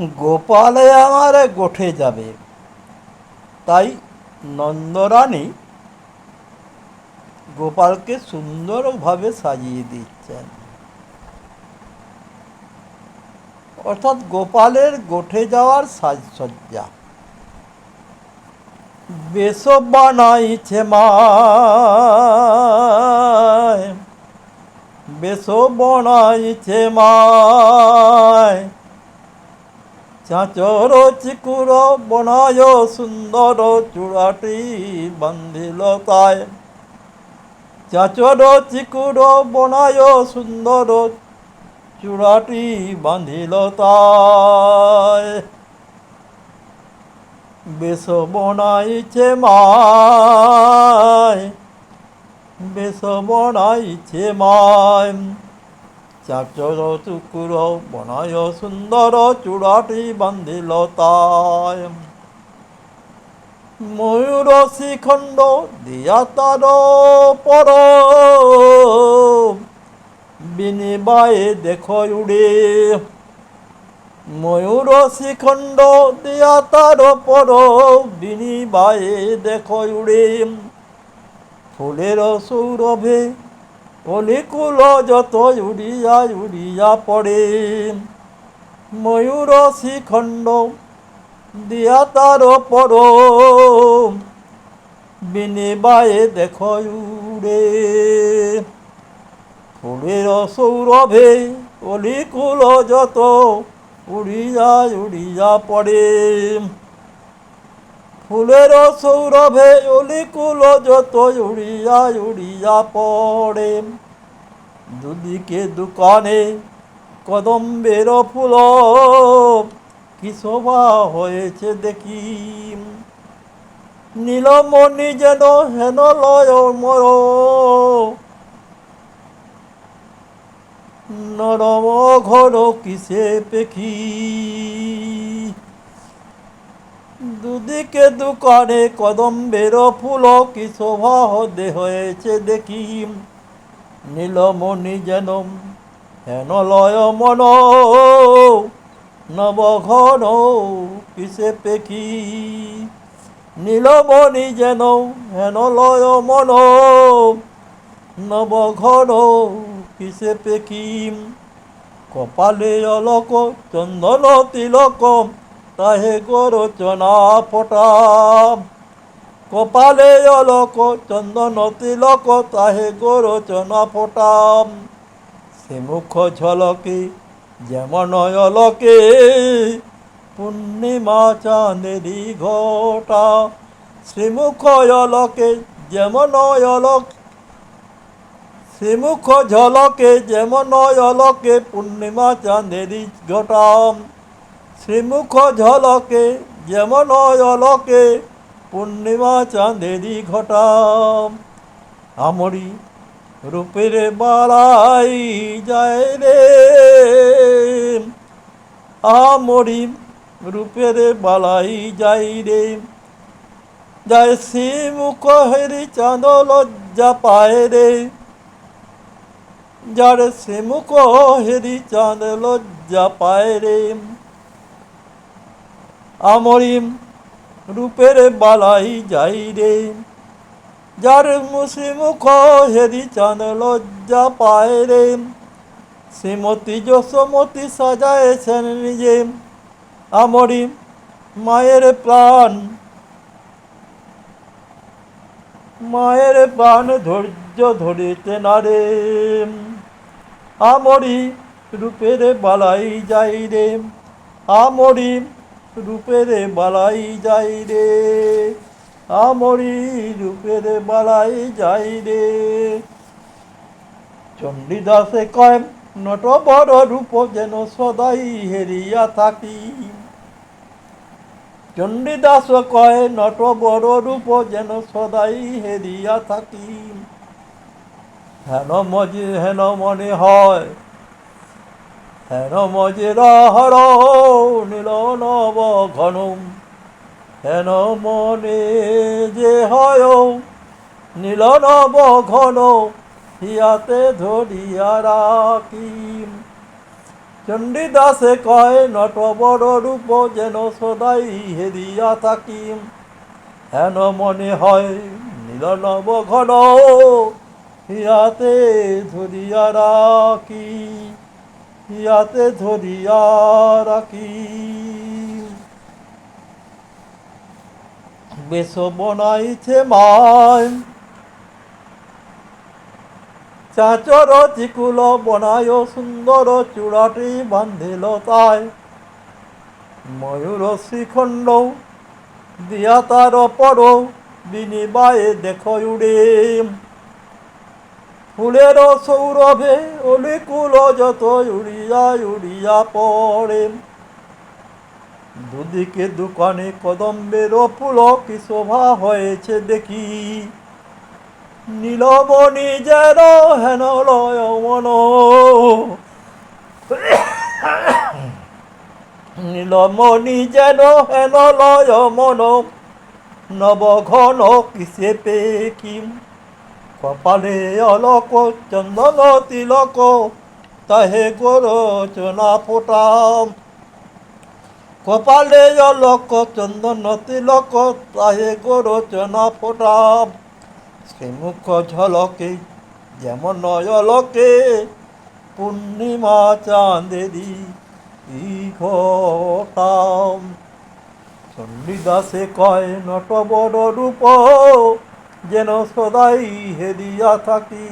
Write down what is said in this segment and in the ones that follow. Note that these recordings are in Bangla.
গোপালে আমার গোঠে যাবে। তাই নন্দরানী গোপালকে সুন্দরভাবে সাজিয়ে দিচ্ছেন। অর্থাৎ গোপালের গোঠে যাওয়ার সাজসজ্জা। বেশ বানাইছে মায় বেশ বনাইছে মায় চাঁচর চিকুর বনায় সুন্দর চূড়াটি বান্ধিল তাই। চাঁচর চিকুর বনায় সুন্দর চূড়াটি বাঁধিল তাই। বেশ বনাইছে মায় বেশ বনাইছে মায় চাচর চুকুর বনায় সুন্দর চূড়াটি বান্ধিল তাই ময়ূর শিখণ্ড দিয়া তার পর বিনিময়ে দেখো উড়ে ময়ূর শিখণ্ড দিয়া তার পর বিনিময়ে দেখো উড়ে ফুলের সৌরভে অলিকুল যত উড়িয়া উড়িয়া পড়ে, ময়ূর শিখণ্ড দিয়া তার পর বিনিময়ে দেখো উড়ে। ফুলের সৌরভে অলিকুল যত উড়িয়া উড়িয়া পড়ে ফুলের সৌরভে অলিকুল যত উড়িয়া উড়িয়া পড়ে। দুদিকে দোকানে কদম্বের ফুল কি শোভা হয়েছে দেখি। নীলমণি যেন হেন লয় মর। নরম ঘর কিসে পেখি। দুদিকে দু দোকানে কদম্বের ফুল কি শোভা হতে হয়েছে দেখি। নীলমণি যেন হেন লয় মন, নবঘন কিসে পেখি। নীলমণি যেন হেন লয় মন, নবঘন কিসে পেকিম কপালে অলক, চন্দন তিলক তাহে গোরচনা ফটা কপালে অলক চন্দন তিলক তাহে গোরচনা ফটাম সে মুখ ঝলকে যেমন অলকে পূর্ণিমা চাঁদেরি ঘটা শ্রীমুখ অলকে যেমন অলক শ্রীমুখ ঝলকে যেমন অলকে পূর্ণিমা চাঁদেরি ঘটাম শ্রীমুখ ঝলকে, যেমন অলকে, পূর্ণিমা চাঁদেরি ঘটাম। আমরি রূপের বাড়াই যায় রে। আমরি রূপের বালাই যাই রে। যায় শ্রীমুখ হেরি চাঁদ লজ্জা পায় রে। যার শ্রীমুখ হেরি চাঁদ লজ্জা পায় রে। আমরিম রূপের বালাই যাই রে। যার মুখ হেরি চাঁদ লজ্জা পায় রে। শ্রীমতী যশোমতী সাজায়েছেন নিজে। আমরি মায়ের প্রাণ মায়ের প্রাণ ধৈর্য ধরিতে না রে আমরি রূপের বালাই যাই রে। আমরি রূপের বালাই যাই রে। আমরি রূপের বালাই যাই রে। চণ্ডীদাসে কয়, নট বড় রূপ যেন সদাই হেরিয়া থাকি। চণ্ডীদাস কয়, নট বড় রূপ যেন সদাই হেরিয়া থাকি। হেন মজে, হেন মনে হয় হেন মজে নীল নব ঘন হেন মনে যে হয় নীল নব ঘন হিয়াতে ধরিয়া রাখি চণ্ডীদাসে কয়, নট বড় রূপ যেন সদাই হেরিয়া থাকি হেন মনে হয় নীল নব ঘন হিয়াতে ধরিয়া রাখি হিয়াতে ধরিয়া রাখি। বেশ বনাইছে মায় চাচর চিকুল বনায়, সুন্দর চূড়াটি বান্ধিল তাই। ময়ূর শ্রীখণ্ড দিয়া তার পর বিনিময়ে দেখ উড়ে ফুলের সৌরভে অলিকুল যত উড়িয়া উড়িয়া পড়ে। দুদিকে দোকানে কদম্বের ফুল কি শোভা হয়েছে দেখি। নীলমণি যেন হেন লয় মন। নীলমণি যেন হেন লয় মন। নব ঘন কিসে পেকিম কপালে অলক চন্দন তিলক, তাহে গোরচনা ফোটাম। কপালে অলক চন্দন তিলক, তাহে গোরচনা ফোটাম। শ্রীমুখ ঝলকে, যেমন নয়লকে পূর্ণিমা চাঁদেরি ঘটাম। চণ্ডীদাসে কয়, নট বড় রূপ যেন সদাই হেরিয়া থাকি।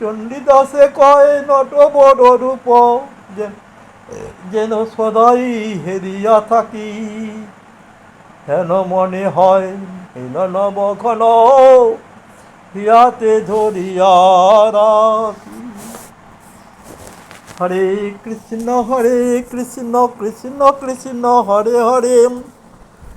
চণ্ডীদাসে কয়, নট বড় রূপ যেন সদাই হেরিয়া থাকি। হেন মনে হয় এল নব ঘন হিয়াতে ধরিয়া রাখি। হরে কৃষ্ণ হরে কৃষ্ণ কৃষ্ণ কৃষ্ণ, হরে হরে।